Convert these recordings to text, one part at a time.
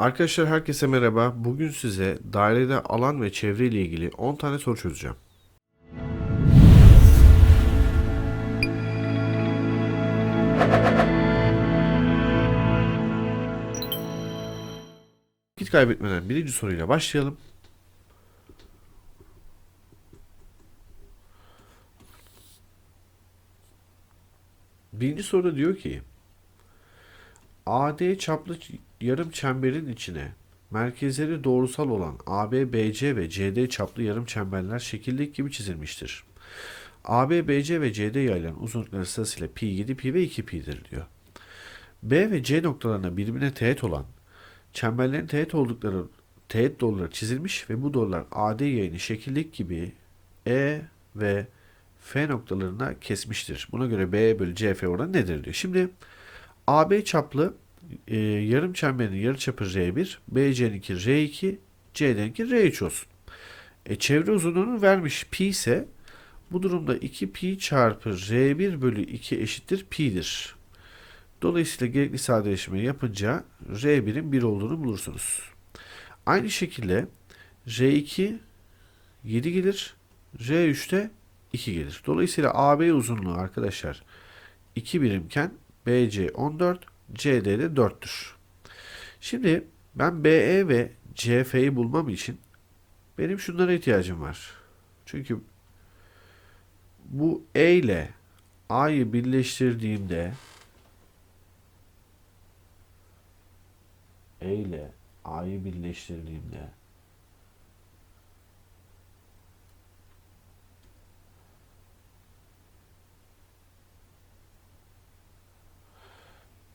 Arkadaşlar herkese merhaba. Bugün size dairede alan ve çevre ile ilgili 10 tane soru çözeceğim. Vakit kaybetmeden birinci soruyla başlayalım. Birinci soruda diyor ki AD çaplı yarım çemberin içine merkezleri doğrusal olan AB, BC ve CD çaplı yarım çemberler şekildeki gibi çizilmiştir. AB, BC ve CD yayılan uzunlukları sırasıyla pi 7 pi ve 2 pi'dir diyor. B ve C noktalarına birbirine teğet olan çemberlerin teğet oldukları teğet doğruları çizilmiş ve bu doğrular AD yayını şekildeki gibi E ve F noktalarına kesmiştir. Buna göre B bölü CF oranı nedir diyor. Şimdi AB çaplı e, yarım çemberin yarıçapı R1, BC'ninki R2, C'ninki R3 olsun. E, çevre uzunluğunu vermiş pi ise bu durumda 2 pi çarpı R1 bölü 2 eşittir pi'dir. Dolayısıyla gerekli sadeleşmeyi yapınca R1'in 1 olduğunu bulursunuz. Aynı şekilde R2 7 gelir, R3'te 2 gelir. Dolayısıyla AB uzunluğu arkadaşlar 2 birimken BC 14, CD de 4'tür. Şimdi ben BE ve CF'yi bulmam için benim şunlara ihtiyacım var. Çünkü bu E ile A'yı birleştirdiğimde E ile A'yı birleştirdiğimde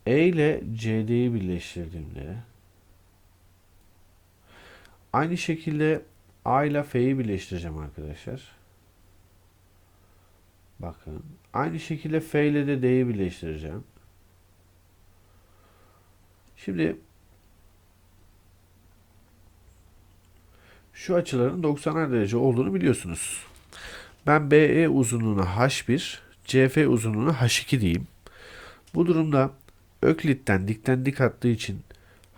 E ile CD'yi birleştirdiğimde aynı şekilde A ile F'yi birleştireceğim arkadaşlar. Bakın. Aynı şekilde F ile de D'yi birleştireceğim. Şimdi şu açıların 90'ar derece olduğunu biliyorsunuz. Ben BE uzunluğuna H1, CF uzunluğuna H2 diyeyim. Bu durumda Öklit'ten dikten dik attığı için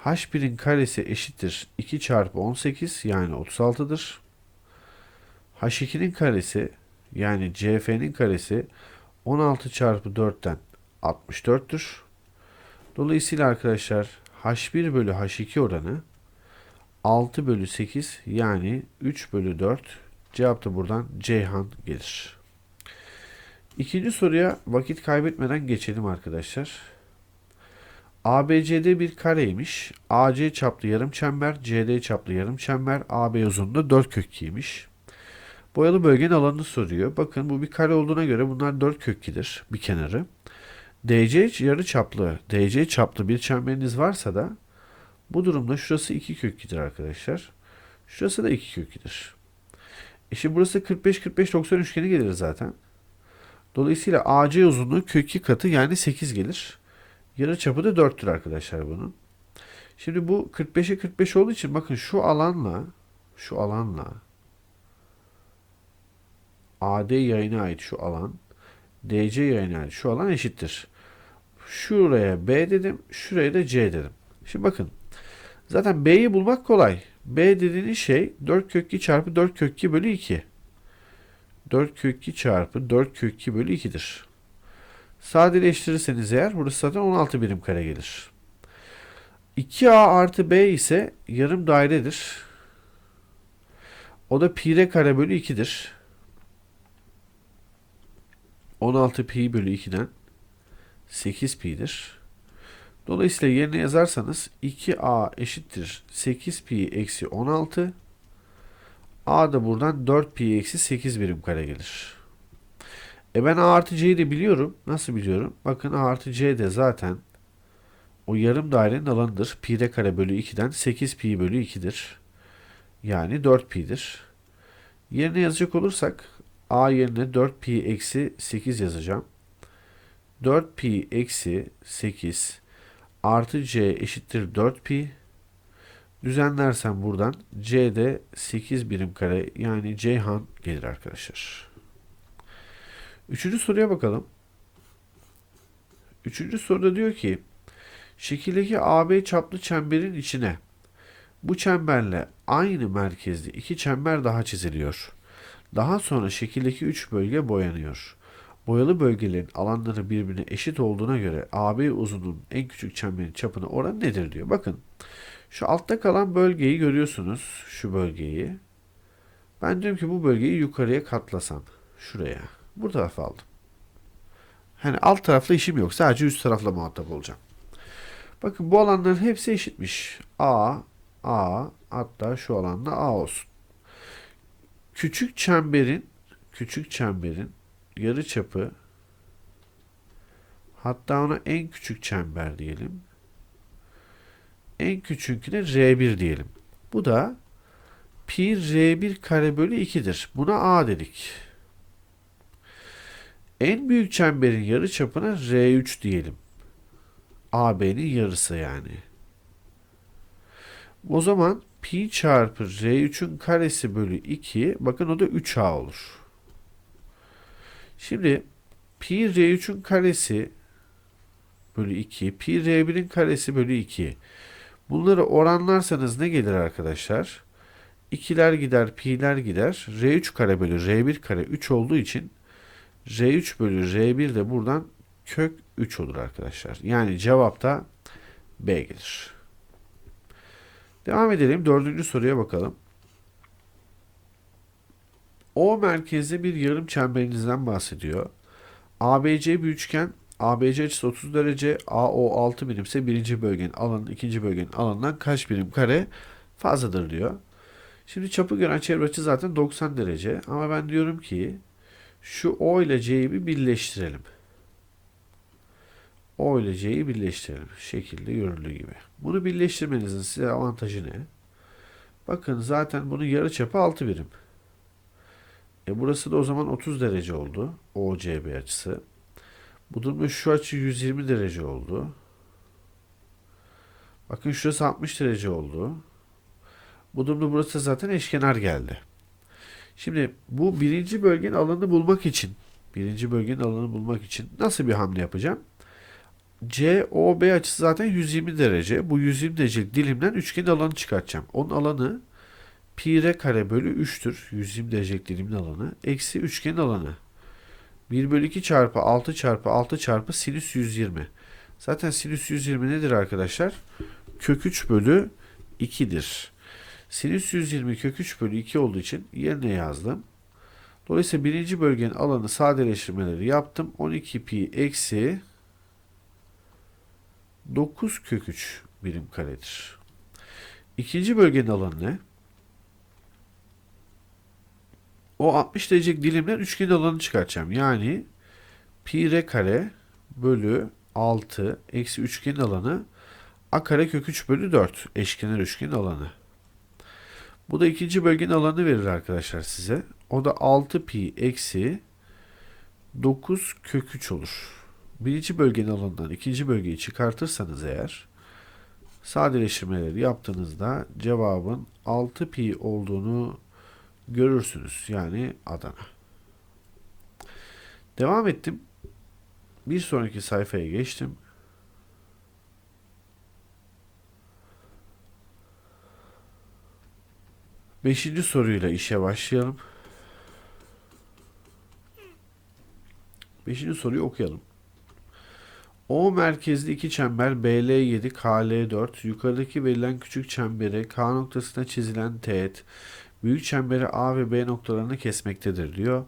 H1'in karesi eşittir 2 çarpı 18 yani 36'dır. H2'nin karesi yani CF'nin karesi 16 çarpı 4'ten 64'tür. Dolayısıyla arkadaşlar H1 bölü H2 oranı 6 bölü 8 yani 3 bölü 4 cevap da buradan Ceyhan gelir. İkinci soruya vakit kaybetmeden geçelim arkadaşlar. ABCD bir kareymiş. AC çaplı yarım çember, CD çaplı yarım çember, AB uzunluğunda 4 kök 2'ymiş. Boyalı bölgenin alanını soruyor. Bakın bu bir kare olduğuna göre bunlar 4 kök 2'dir bir kenarı. DC yarı çaplı, DC çaplı bir çemberiniz varsa da bu durumda şurası 2 kök 2'dir arkadaşlar. Şurası da 2 kök 2'dir. E şimdi burası 45 45 90 üçgeni gelir zaten. Dolayısıyla AC uzunluğu kök 2 katı yani 8 gelir. Yarı çapı da 4'tür arkadaşlar bunun. Şimdi bu 45'e 45 olduğu için bakın şu alanla şu alanla AD yayına ait şu alan DC yayına ait şu alan eşittir. Şuraya B dedim, şuraya da C dedim. Şimdi bakın. Zaten B'yi bulmak kolay. B dediğiniz şey 4 kök 2 çarpı 4 kök 2 bölü 2. 4 kök 2 çarpı 4 kök 2 bölü 2'dir. Sadeleştirirseniz eğer burası zaten 16 birim kare gelir. 2A artı B ise yarım dairedir. O da pi r kare bölü 2'dir. 16 pi bölü 2'den 8 pi'dir. Dolayısıyla yerine yazarsanız 2a eşittir 8 pi eksi 16. a da buradan 4 pi eksi 8 birim kare gelir. E ben a artı c'yi de biliyorum. Nasıl biliyorum? Bakın a artı c de zaten o yarım dairenin alanıdır. Pi r kare bölü 2'den 8 pi bölü 2'dir. Yani 4 pi'dir. Yerine yazacak olursak a yerine 4 pi eksi 8 yazacağım. 4 pi eksi 8 artı c eşittir 4 pi. Düzenlersem buradan c de 8 birim kare yani Ceyhan gelir arkadaşlar. Üçüncü soruya bakalım. Üçüncü soruda diyor ki Şekildeki AB çaplı çemberin içine bu çemberle aynı merkezli iki çember daha çiziliyor. Daha sonra şekildeki üç bölge boyanıyor. Boyalı bölgelerin alanları birbirine eşit olduğuna göre AB uzunluğunun en küçük çemberin çapına oran nedir diyor. Bakın şu altta kalan bölgeyi görüyorsunuz. Şu bölgeyi. Ben diyorum ki bu bölgeyi yukarıya katlasam. Şuraya. Bu tarafa aldım. Hani alt tarafla işim yok. Sadece üst tarafla muhatap olacağım. Bakın bu alanların hepsi eşitmiş. A, A, hatta şu alanda A olsun. Küçük çemberin küçük çemberin yarı çapı hatta ona en küçük çember diyelim. En küçüğünküne R1 diyelim. Bu da pi R1 kare bölü 2'dir. Buna A dedik. En büyük çemberin yarı çapına R3 diyelim. AB'nin yarısı yani. O zaman pi çarpı R3'ün karesi bölü 2 bakın o da 3A olur. Şimdi pi R3'ün karesi bölü 2 pi R1'in karesi bölü 2 bunları oranlarsanız ne gelir arkadaşlar? 2'ler gider pi'ler gider. R3 kare bölü R1 kare 3 olduğu için R3 bölü R1 de buradan kök 3 olur arkadaşlar. Yani cevapta B gelir. Devam edelim. Dördüncü soruya bakalım. O merkezde bir yarım çemberinizden bahsediyor. ABC bir üçgen. ABC açısı 30 derece. AO 6 birimse birinci bölgenin alanı ikinci bölgenin alanından kaç birim kare fazladır diyor. Şimdi çapı gören çevre açı zaten 90 derece. Ama ben diyorum ki şu O ile C'yi bir birleştirelim. O ile C'yi birleştirelim. Şekilde görüldüğü gibi. Bunu birleştirmenizin size avantajı ne? Bakın zaten bunun yarı çapı 6 birim. E burası da o zaman 30 derece oldu. OCB açısı. Bu durumda şu açı 120 derece oldu. Bakın şurası 60 derece oldu. Bu durumda burası zaten eşkenar geldi. Şimdi bu birinci bölgenin alanını bulmak için birinci bölgenin alanını bulmak için nasıl bir hamle yapacağım? COB açısı zaten 120 derece. Bu 120 derecelik dilimden üçgenin alanı çıkartacağım. Onun alanı pi r kare bölü 3'tür. 120 derecelik dilimin alanı. Eksi üçgenin alanı. 1 bölü 2 çarpı 6 çarpı 6 çarpı sinüs 120. Zaten sinüs 120 nedir arkadaşlar? Kök 3 bölü 2'dir. Sinüs 120 kök 3 bölü 2 olduğu için yerine yazdım. Dolayısıyla birinci bölgenin alanı sadeleştirmeleri yaptım. 12 pi eksi 9 kök 3 birim karedir. İkinci bölgenin alanı ne? O 60 derecelik dilimden üçgenin alanını çıkartacağım. Yani pi r kare bölü 6 eksi üçgenin alanı a kare kök 3 bölü 4 eşkenar üçgenin alanı. Bu da ikinci bölgenin alanı verir arkadaşlar size. O da 6 pi eksi 9 kök 3 olur. Birinci bölgenin alanından ikinci bölgeyi çıkartırsanız eğer sadeleştirmeleri yaptığınızda cevabın 6 pi olduğunu görürsünüz. Yani Adana. Devam ettim. Bir sonraki sayfaya geçtim. Beşinci soruyla işe başlayalım. Beşinci soruyu okuyalım. O merkezli iki çember BL7, KL4, yukarıdaki verilen küçük çembere K noktasına çizilen teğet, büyük çemberi A ve B noktalarını kesmektedir diyor.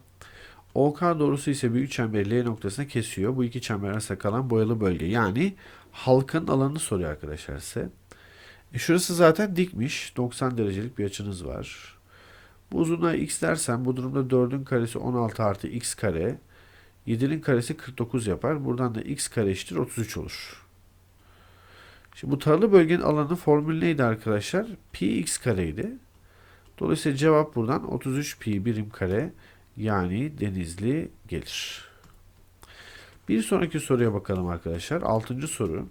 OK doğrusu ise büyük çemberi L noktasına kesiyor. Bu iki çember arasında kalan boyalı bölge. Yani halkın alanını soruyor arkadaşlar size. E şurası zaten dikmiş. 90 derecelik bir açınız var. Bu uzunluğa x dersen bu durumda 4'ün karesi 16 artı x kare. 7'nin karesi 49 yapar. Buradan da x kare eşittir 33 olur. Şimdi bu taralı bölgenin alanı formülü neydi arkadaşlar? Pi x kareydi. Dolayısıyla cevap buradan 33 pi birim kare yani denizli gelir. Bir sonraki soruya bakalım arkadaşlar. Altıncı soru.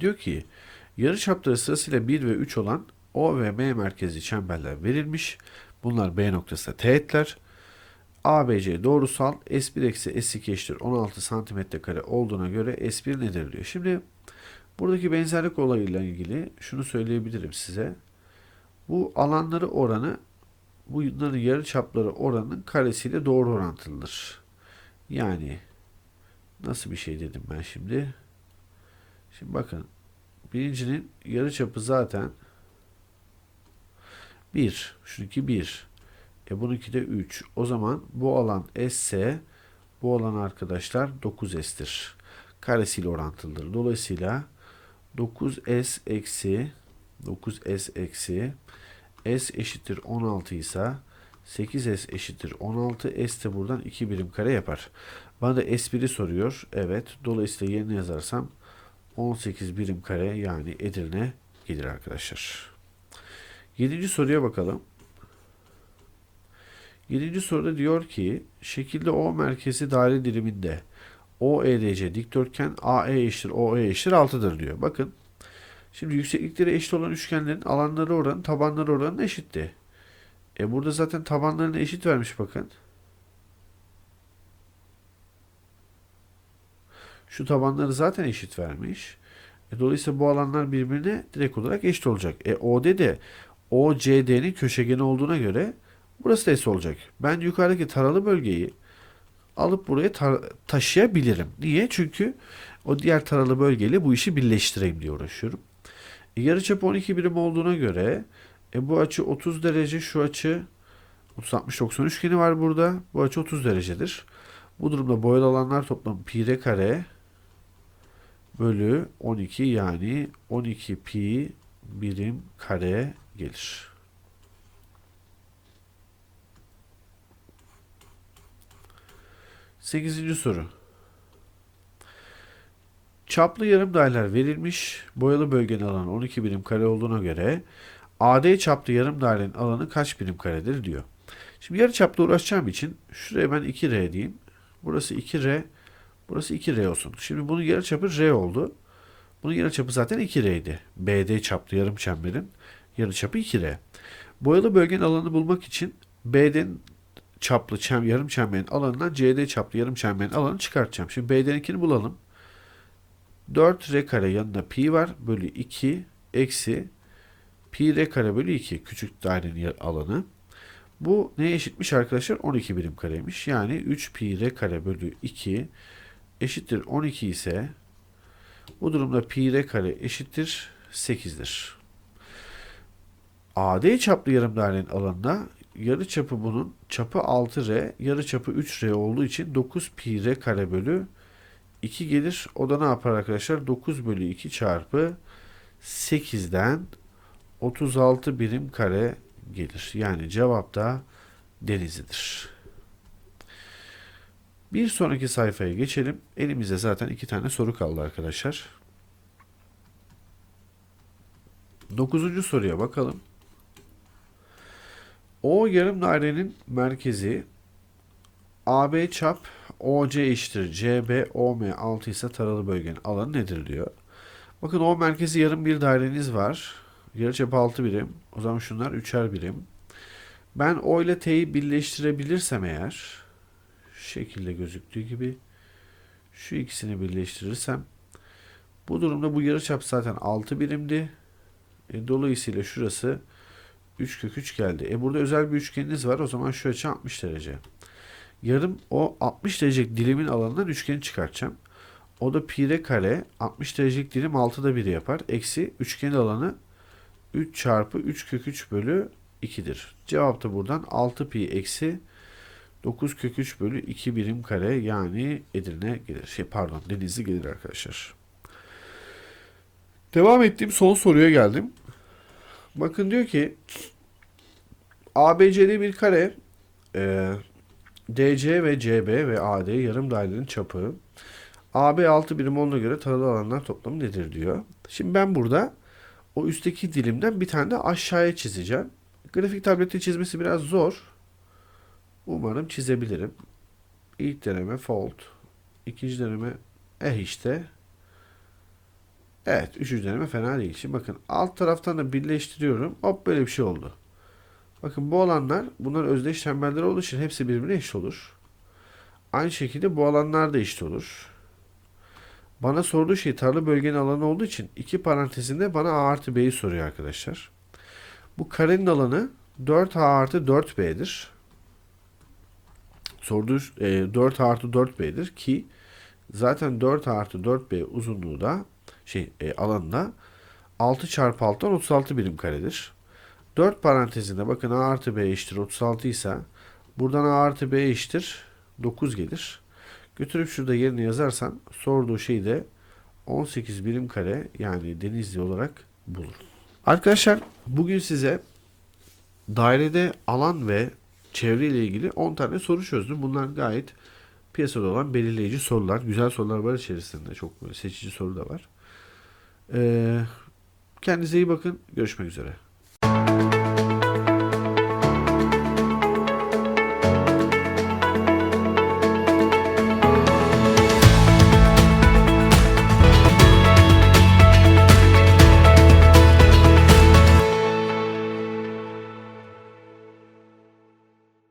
Diyor ki yarı çapları sırasıyla 1 ve 3 olan O ve M merkezli çemberler verilmiş. Bunlar B noktasında teğetler. ABC doğrusal S1 eksi S2 eşittir 16 santimetre kare olduğuna göre S1 nedir diyor. Şimdi buradaki benzerlik olayıyla ilgili şunu söyleyebilirim size. Bu alanları oranı bunların yarı çapları oranının karesiyle doğru orantılıdır. Yani nasıl bir şey dedim ben şimdi? Şimdi bakın birincinin yarı çapı zaten 1. Şununki 1. E bununki de 3. O zaman bu alan S ise bu alan arkadaşlar 9S'tir. Karesiyle orantılıdır. Dolayısıyla 9S eksi 9S eksi S eşittir 16 ise 8S eşittir 16. S de buradan 2 birim kare yapar. Bana da S1'i soruyor. Evet. Dolayısıyla yerine yazarsam 18 birim kare yani Edirne gelir arkadaşlar. Yedinci soruya bakalım. Yedinci soruda diyor ki şekilde O merkezi daire diliminde OEDC dikdörtgen AE eşittir OE eşittir 6'dır diyor. Bakın şimdi yükseklikleri eşit olan üçgenlerin alanları oranı tabanları oranı eşitti. E burada zaten tabanlarını eşit vermiş bakın. Şu tabanları zaten eşit vermiş. E dolayısıyla bu alanlar birbirine direkt olarak eşit olacak. E OD de OCD'nin köşegeni olduğuna göre burası da S olacak. Ben yukarıdaki taralı bölgeyi alıp buraya taşıyabilirim. Niye? Çünkü o diğer taralı bölgeyle bu işi birleştireyim diye uğraşıyorum. E, yarıçapı 12 birim olduğuna göre e, bu açı 30 derece, şu açı 30-60-90 üçgeni var burada. Bu açı 30 derecedir. Bu durumda boyalı alanlar toplamı pi r kare bölü 12 yani 12 pi birim kare gelir. Sekizinci soru. Çaplı yarım daireler verilmiş. Boyalı bölgenin alanı 12 birim kare olduğuna göre AD çaplı yarım dairenin alanı kaç birim karedir diyor. Şimdi yarı çapla uğraşacağım için şuraya ben 2R diyeyim. Burası 2R. Burası 2R olsun. Şimdi bunun yarı çapı R oldu. Bunun yarı çapı zaten 2R'ydi. BD çaplı yarım çemberin yarı çapı 2R. Boyalı bölgenin alanını bulmak için BD'nin çaplı çem, yarım çemberin alanından CD çaplı yarım çemberin alanını çıkartacağım. Şimdi BD'ninkini bulalım. 4R kare yanında pi var. Bölü 2 eksi pi R kare bölü 2 küçük dairenin alanı. Bu neye eşitmiş arkadaşlar? 12 birim kareymiş. Yani 3 pi R kare bölü 2 eşittir 12 ise bu durumda pi R kare eşittir 8'dir. AD çaplı yarım dairenin alanına yarı çapı bunun çapı 6R, yarı çapı 3R olduğu için 9 pi R kare bölü 2 gelir. O da ne yapar arkadaşlar? 9 bölü 2 çarpı 8'den 36 birim kare gelir. Yani cevap da Denizli'dir. Bir sonraki sayfaya geçelim. Elimizde zaten iki tane soru kaldı arkadaşlar. Dokuzuncu soruya bakalım. O yarım dairenin merkezi AB çap OC eşittir CB OM 6 ise taralı bölgenin alanı nedir diyor. Bakın o merkezi yarım bir daireniz var. Yarıçapı 6 birim. O zaman şunlar 3'er birim. Ben O ile T'yi birleştirebilirsem eğer şekilde gözüktüğü gibi şu ikisini birleştirirsem bu durumda bu yarıçap zaten 6 birimdi. E, dolayısıyla şurası 3 kök 3 geldi. E burada özel bir üçgeniniz var. O zaman şu açı 60 derece. Yarım o 60 derecelik dilimin alanından üçgeni çıkartacağım. O da pi r kare 60 derecelik dilim 6'da 1 yapar. Eksi üçgenin alanı 3 çarpı 3 kök 3 bölü 2'dir. Cevap da buradan 6 pi eksi 9 kök 3 bölü 2 birim kare yani Edirne gelir. Şey pardon Denizli gelir arkadaşlar. Devam ettiğim son soruya geldim. Bakın diyor ki ABC'li bir kare e, DC ve CB ve AD yarım dairenin çapı AB 6 birim olduğuna göre taralı alanlar toplamı nedir diyor. Şimdi ben burada o üstteki dilimden bir tane de aşağıya çizeceğim. Grafik tablette çizmesi biraz zor. Umarım çizebilirim. İlk deneme fold. İkinci deneme eh işte. Evet. Üçüncü deneme fena değil. Şimdi bakın alt taraftan da birleştiriyorum. Hop böyle bir şey oldu. Bakın bu alanlar bunlar özdeş çemberler olduğu için hepsi birbirine eşit olur. Aynı şekilde bu alanlar da eşit olur. Bana sorduğu şey tarla bölgenin alanı olduğu için iki parantezinde bana A artı B'yi soruyor arkadaşlar. Bu karenin alanı 4A artı 4B'dir. Sorduğu e, 4A artı 4B'dir ki zaten 4A artı 4B uzunluğu da şey e, alanında 6 çarpı 6'dan 36 birim karedir. 4 parantezinde bakın A artı B eşittir 36 ise buradan A artı B eşittir 9 gelir. Götürüp şurada yerine yazarsan sorduğu şey de 18 birim kare yani denizli olarak bulur. Arkadaşlar bugün size dairede alan ve çevre ile ilgili 10 tane soru çözdüm. Bunlar gayet piyasada olan belirleyici sorular. Güzel sorular var içerisinde. Çok seçici soru da var. Ee, kendinize iyi bakın. Görüşmek üzere.